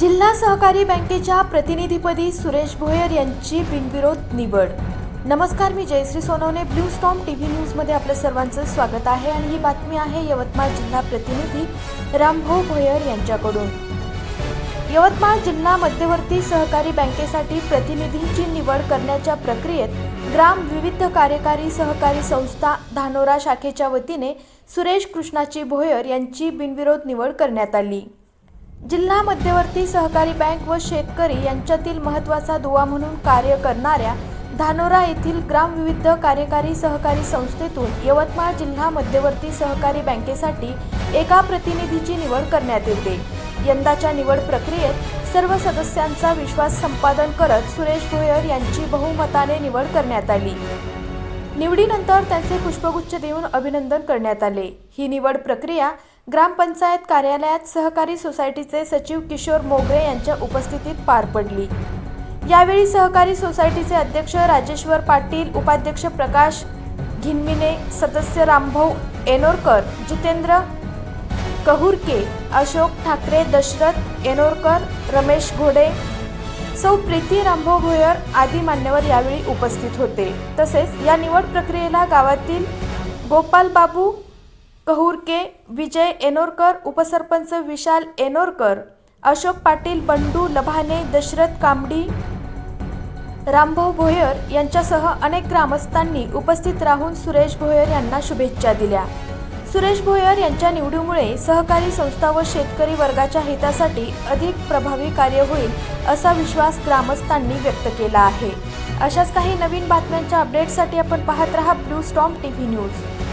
जिल्हा सहकारी बँकेच्या प्रतिनिधीपदी सुरेश भोयर यांची बिनविरोध निवड. नमस्कार मी Jayashree Sonawane. Blue storm T V न्यूजमध्ये आपलं सर्वांचं स्वागत आहे आणि ही बातमी आहे यवतमाळ जिल्हा प्रतिनिधी रामभाऊ भोयर यांच्याकडून. यवतमाळ जिल्हा मध्यवर्ती सहकारी बँकेसाठी प्रतिनिधींची निवड करण्याच्या प्रक्रियेत ग्राम विविध कार्यकारी सहकारी संस्था धानोरा शाखेच्या वतीने सुरेश कृष्णाची भोयर यांची बिनविरोध निवड करण्यात आली. जिल्हा मध्यवर्ती सहकारी बँक व शेतकरी यांच्यातील महत्त्वाचा दुवा म्हणून कार्य करणाऱ्या धानोरा येथील ग्रामविविध कार्यकारी सहकारी संस्थेतून यवतमाळ जिल्हा मध्यवर्ती सहकारी बँकेसाठी एका प्रतिनिधीची निवड करण्यात येते. यंदाच्या निवड प्रक्रियेत सर्व सदस्यांचा विश्वास संपादन करत सुरेश भोयर यांची बहुमताने निवड करण्यात आली. निवडीनंतर त्यांचे पुष्पगुच्छ देऊन अभिनंदन करण्यात आले. ही निवड प्रक्रिया ग्रामपंचायत कार्यालयात सहकारी सोसायटीचे सचिव किशोर मोगरे यांच्या उपस्थितीत पार पडली. यावेळी सहकारी सोसायटीचे अध्यक्ष राजेश्वर पाटील उपाध्यक्ष प्रकाश घिनमिने सदस्य रामभाऊ एनोरकर जितेंद्र कहुरके अशोक ठाकरे दशरथ एनोरकर रमेश घोडे सौ प्रीती रामभाऊ भोयर आदी मान्यवर यावेळी उपस्थित होते. तसेच या निवड प्रक्रियेला गावातील गोपाल बाबू कहुरके विजय एनोरकर उपसरपंच विशाल एनोरकर अशोक पाटील बंडू लभाने दशरथ कांबडी रामभाऊ भोयर यांच्यासह अनेक ग्रामस्थांनी उपस्थित राहून सुरेश भोयर यांना शुभेच्छा दिल्या. सुरेश भोयर यांच्या निवडीमुळे सहकारी संस्था व शेतकरी वर्गाच्या हितासाठी अधिक प्रभावी कार्य होईल असा विश्वास ग्रामस्थांनी व्यक्त केला आहे. अशाच काही नवीन बातम्यांच्या अपडेटसाठी आपण पाहत रहा blue storm T V news